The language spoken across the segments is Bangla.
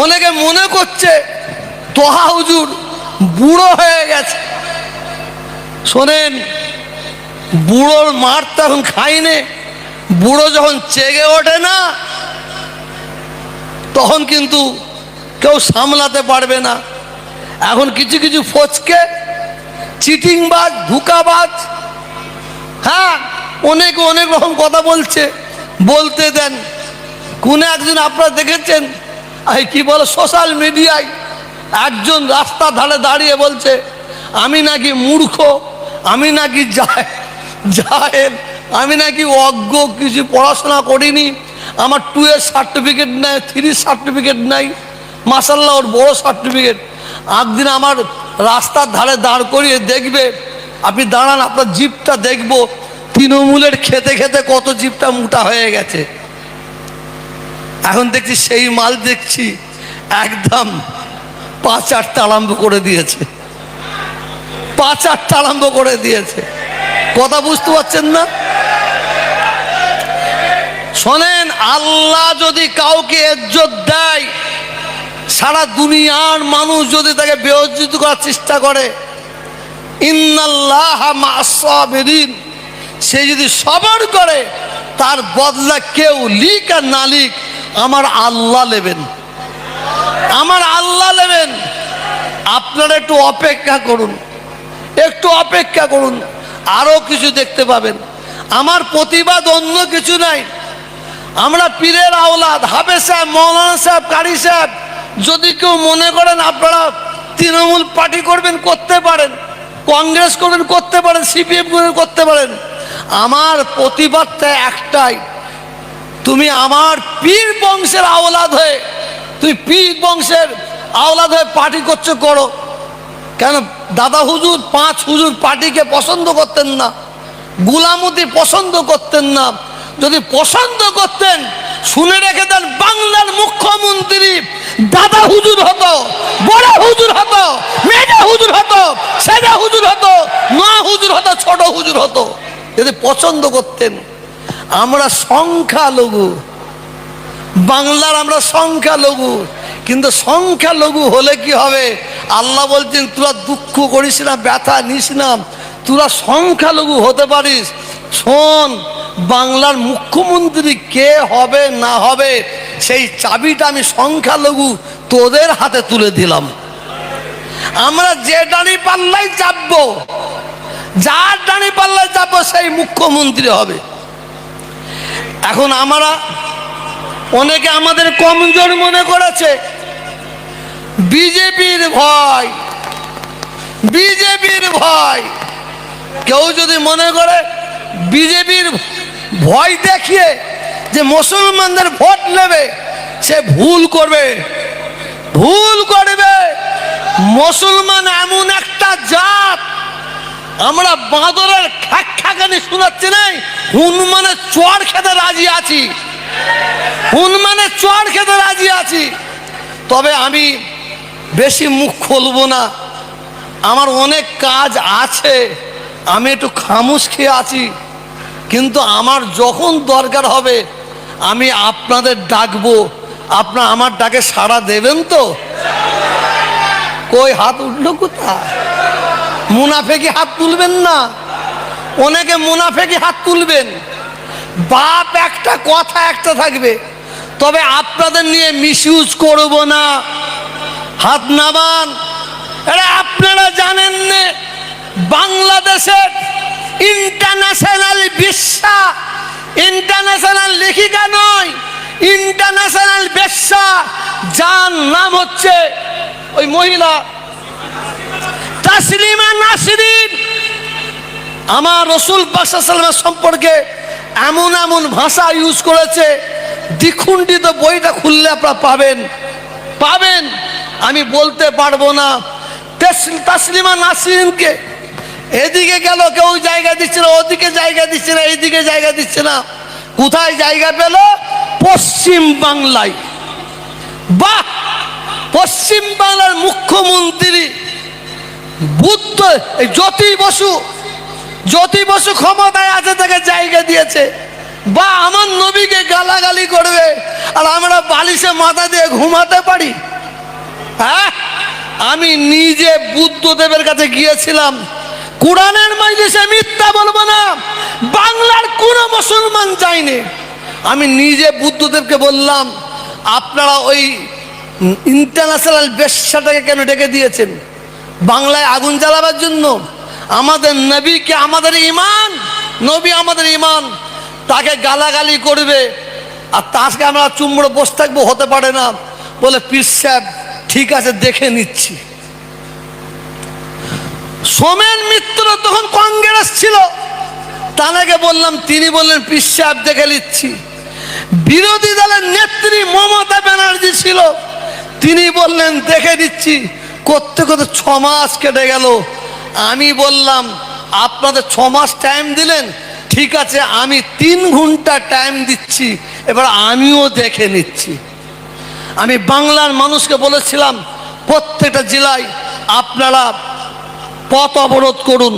অনেকে মনে করছে, তোহা হুজুর বুড়ো হয়ে গেছে। শোনেন, বুড়োর মার তো এখন খাইনে, বুড়ো যখন চেগে ওঠে না, তখন কিন্তু কেউ সামলাতে পারবে না। এখন কিছু কিছু ফচকে, চিটিংবাজ, ধুকাবাজ হ্যাঁ অনেক অনেক রকম কথা বলছে, বলতে দেন। কোন একজন আপনারা দেখেছেন? এই কি বলে সোশ্যাল মিডিয়ায় একজন রাস্তা ধারে দাঁড়িয়ে বলছে, আমি নাকি মূর্খ, আমি নাকি যায় জাহেল আমি নাকি অজ্ঞ, কিছু পড়াশোনা করিনি, আমার টু এর সার্টিফিকেট নেই থ্রি সার্টিফিকেট নাই মাসাল্লাহ ওর বড় সার্টিফিকেট একদিন আমার রাস্তার ধারে দাঁড় করিয়ে দেখবে, আপনি দাঁড়ান, আপনার জিপটা দেখব, তৃণমূলের খেতে খেতে কত জিপটা মোটা হয়ে গেছে। এখন দেখছি সেই মাল দেখছি একদম পাঁচ আটটা আরম্ভ করে দিয়েছে। পাঁচ আটটা আরম্ভ করে দিয়েছে। কথা বুঝতে পারছেন না? শোনেন, আল্লাহ যদি কাউকে ইজ্জত দেয়, সারা দুনিয়ার মানুষ যদি তাকে বেহজ্জিত করার চেষ্টা করে, ইন্নাল্লাহ সে যদি সবর করে, তার বদলা কেউ লিক আর না লিক আমার আল্লাহ নেবেন। আমার আল্লাহ নেবেন। আপনারা একটু অপেক্ষা করুন। একটু অপেক্ষা করুন। আরও কিছু দেখতে পাবেন। আমার প্রতিবাদ অন্য কিছু নাই। আমরা পীরের আওলাদ হাফে সাহেব, মৌলানা সাহেব, কারি সাহেব, যদি কেউ মনে করেন আপনারা তৃণমূল পার্টি করবেন, করতে পারেন। কংগ্রেস করবেন, করতে পারেন। সিপিএম করবেন, করতে পারেন। আমার প্রতিবাদটা একটাই। তুমি আমার পীর বংশের আওলাদ হয়ে, তুমি পীর বংশের আওলাদ হয়ে পার্টি করছ, করো। কেন? দাদা হুজুর, পাঁচ হুজুর পার্টিকে পছন্দ করতেন না, গুলামতি পছন্দ করতেন না। যদি পছন্দ করতেন, শুনে রেখে দেন বাংলার মুখ্যমন্ত্রী দাদা হুজুর হতো, বড় হুজুর হতো, মেজা হুজুর হতো, সেজা হুজুর হতো, মা হুজুর হতো, ছোট হুজুর হতো। যদি পছন্দ করতেন আমরা সংখ্যালঘু। বাংলার আমরা সংখ্যালঘু। কিন্তু সংখ্যালঘু হলে কি হবে? আল্লাহ বলছেন, তোরা দুঃখ করিস না, ব্যথা নিস না। তোরা সংখ্যালঘু হতে পারিস। শোন, বাংলার মুখ্যমন্ত্রী কে হবে না হবে, সেই চাবিটা আমি সংখ্যালঘু তোদের হাতে তুলে দিলাম। আমরা যে ডানি পাল্লাই চাপবো, যার ডানি পাল্লাই চাপবো, সেই মুখ্যমন্ত্রী হবে। এখন আমরা অনেকে আমাদের কমজোর মনে করেছে, বিজেপির ভয় বিজেপির ভয়। কেউ যদি মনে করে বিজেপির ভয় দেখিয়ে যে মুসলমানদের ভোট নেবে, সে ভুল করবে ভুল করবে। মুসলমান এমন একটা জাত আমরা বাঁদরের খ্যাক খ্যাকানি শোনাচ্ছি নাই। হনুমানের চড় খেতে রাজি আছি। হনুমানের চড় খেতে রাজি আছি। তবে আমি বেশি মুখ খুলবো না। আমার অনেক কাজ আছে। আমি একটু খামুশ খেয়ে আছি। কিন্তু আমার যখন দরকার হবে, আমি আপনাদের ডাকবো। আপনার আমার ডাকে সাড়া দেবেন তো? কই হাত উঠল কোথায়? মুনাফেকি হাত তুলবেন না। অনেকে মুনাফেকি হাত তুলবেন। বাপ একটা, কথা একটা থাকবে। তবে আপনাদের নিয়ে মিসইউজ করব না। হাত নামান। আরে আপনারা জানেন না, বাংলাদেশের ইন্টারন্যাশনাল বিশ্বা ইন্টারন্যাশনাল লেখিকা নয় ইন্টারন্যাশনাল বেশ্যা, যার নাম হচ্ছে ওই মহিলা তাসলিমা নাসরিন। আমার রসুল পাশাসালামের সম্পর্কে এমন এমন ভাষা ইউজ করেছে, দ্বিখণ্ডিত বইটা খুললে আপনারা পাবেন। পাবেন। আমি বলতে পারব না। তেস- তাসলিমা নাসরিনকে এদিকে গেল, কেউ জায়গা দিচ্ছে না, ওদিকে জায়গা দিচ্ছে না, এইদিকে জায়গা দিচ্ছে না। কোথায় জায়গা পেল? পশ্চিম বাংলায়। বাহ! পশ্চিম বাংলার মুখ্যমন্ত্রী বুদ্ধ, এই জ্যোতি বসু জ্যোতি বসু ক্ষমতায় আছে, তাকে জায়গা দিয়েছে। বা আমার নবীকে গালাগালি করবে, আর আমরা বালিশে মাথা দিয়ে ঘুমাতে পারি? হ্যাঁ? আমি নিজে বুদ্ধদেবের কাছে গিয়েছিলাম। কোরআনের মাইজেসে মিথ্যা বলব না। বাংলার কোনো মুসলমান যায়নি। আমি নিজে বুদ্ধদেবকে বললাম, আপনারা ওই ইন্টারন্যাশনাল বেশ্যাটাকে কেন ডেকে দিয়েছেন? বাংলায় আগুন জ্বালাবার জন্য আমাদের নবীকে আমাদের ইমান নবী আমাদের ইমান তাকে গালাগালি করবে। আর তাকে আমরা চুমড়ো বসে থাকব, হতে পারে না। বলে, পীর সাহেব, ঠিক আছে, দেখে নিচ্ছি। সোমেন মিত্র তখন কংগ্রেস ছিল। তানাকে বললাম, তিনি বললেন, পীর সাহেব, দেখে নিচ্ছি। বিরোধী দলের নেত্রী মমতা ব্যানার্জি ছিল। তিনি বললেন, দেখে দিচ্ছি করতে করতে ছ মাস কেটে গেল। আমি বললাম, আপনাদের ছ মাস টাইম দিলেন? ঠিক আছে, আমি তিন ঘণ্টা টাইম দিচ্ছি, এবার আমিও দেখে নিচ্ছি। আমি বাংলার মানুষকে বলেছিলাম, প্রত্যেকটা জেলায় আপনারা পথ অবরোধ করুন।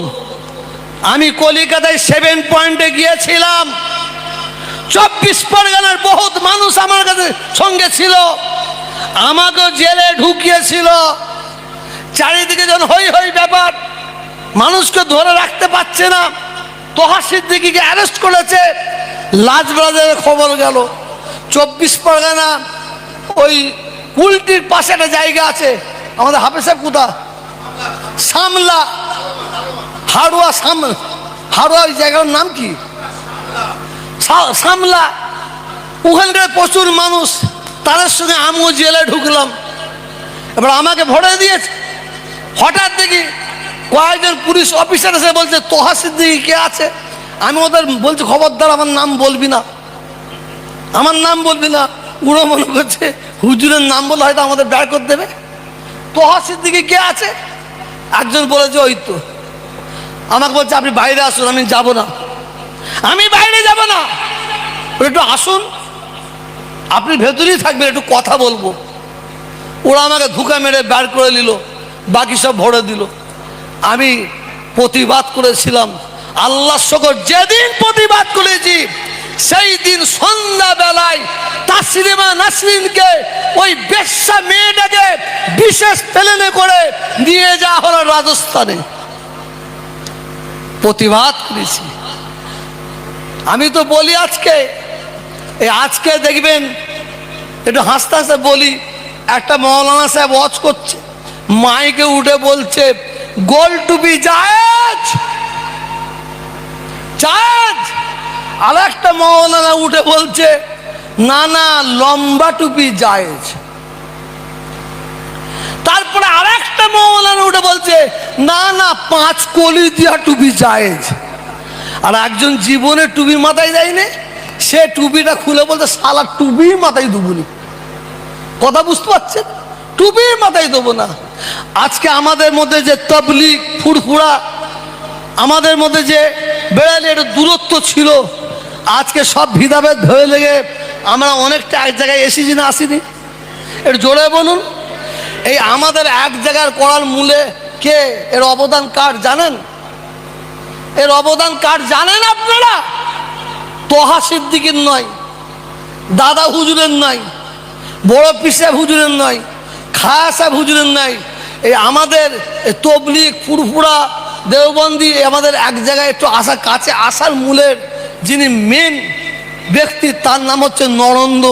আমি কলিকাতায় সেভেন পয়েন্টে গিয়েছিলাম। চব্বিশ পরগনার বহুত মানুষ আমার কাছে সঙ্গে ছিল। আমাকেও জেলে ঢুকিয়েছিল। চারিদিকে যেন হই হই ব্যাপার। মানুষকে ধরে রাখতে পারছে না। তোহা সিদ্দিকিকে অ্যারেস্ট করেছে। লাজবাজারের খবর গেল। চব্বিশ পরগনা, ওই কুলটির পাশে একটা জায়গা আছে। আমাদের হাফেজ সাহেব কোথা সামলা। হাড়ুয়া সাম, হাড়ুয়া ওই জায়গার নাম কি? সামলা। ওখানকার প্রচুর মানুষ। তাদের সঙ্গে আমিও জেলে ঢুকলাম। এবার আমাকে ভরে দিয়েছে। হঠাৎ দেখি কয়েকজন পুলিশ অফিসার এসে বলছে, তোহা সিদ্দিকি কে আছে? আমি ওদের বলছি, খবরদার, আমার নাম বলবি না। আমার নাম বলবি না। উড়ো মনে করছে, হুজুরের নাম বলে হয়তো আমাদের বের করে দেবে। তোহা সিদ্দিকি কে আছে? একজন বলেছে, ওই তো। আমাকে বলছে, আপনি বাইরে আসুন, আমি যাব না। আমি বাইরে যাব না? একটু আসুন। আপনি ভেতরেই থাকবেন, একটু কথা বলব। ওরা আমাকে ধুকা মেরে বের করে নিল। বাকি সব ভরে দিল। আমি প্রতিবাদ করেছিলাম, আল্লাহ শকর যেদিন প্রতিবাদ করেছি, সেই দিন সন্ধ্যাবেলায় তাসলিমা নাসরিনকে ওই বেশ্যা মেয়েটাকে বিশেষ প্লেনে করে নিয়ে যাওয়া হলো রাজস্থানে। প্রতিবাদ করেছি। আমি তো বলি আজকে, এই আজকে দেখবেন, একটু হাসতে হাসতে বলি, একটা মৌলানা সাহেব ওয়াচ করছে। মাইকে উঠে বলছে গোল টুপি জায়েজ। জায়েজ। আর একটা মৌলানা উঠে বলছে, না না, লম্বা টুপি জায়েজ। তারপরে আর একটা মৌলানা উঠে বলছে, না না, পাঁচ কলি দিয়া টুপি জায়েজ। আর একজন জীবনে টুপি মাথায় দেয়নি, সে টুপিটা খুলে বলতে সালা টুপি মাথায় দুবুনি কথা বুঝতে পারছেন? টুপি মাথায় দেবো না। আজকে আমাদের মধ্যে যে তবলিক ফুরফুরা, আমাদের মধ্যে যে বেড়ালে একটু দূরত্ব ছিল, আজকে সব ভিদাভেদ ধরে লেগে আমরা অনেকটা এক জায়গায় এসেছি না আসিনি? একটু জোরে বলুন, এই আমাদের এক জায়গার করার মূলে কে? এর অবদান কার জানেন? এর অবদান কার জানেন আপনারা? তোহা সিদ্দিকের নয়, দাদা হুজুরের নয়, বড় পিসা হুজুরের নয় সাহেব হুজুরের নাই। এই আমাদের তবলিক ফুরফুরা, দেওবন্দি আমাদের এক জায়গায় একটু আসা কাছে আসার মূলের যিনি মেন ব্যক্তি, তার নাম হচ্ছে নরেন্দ্র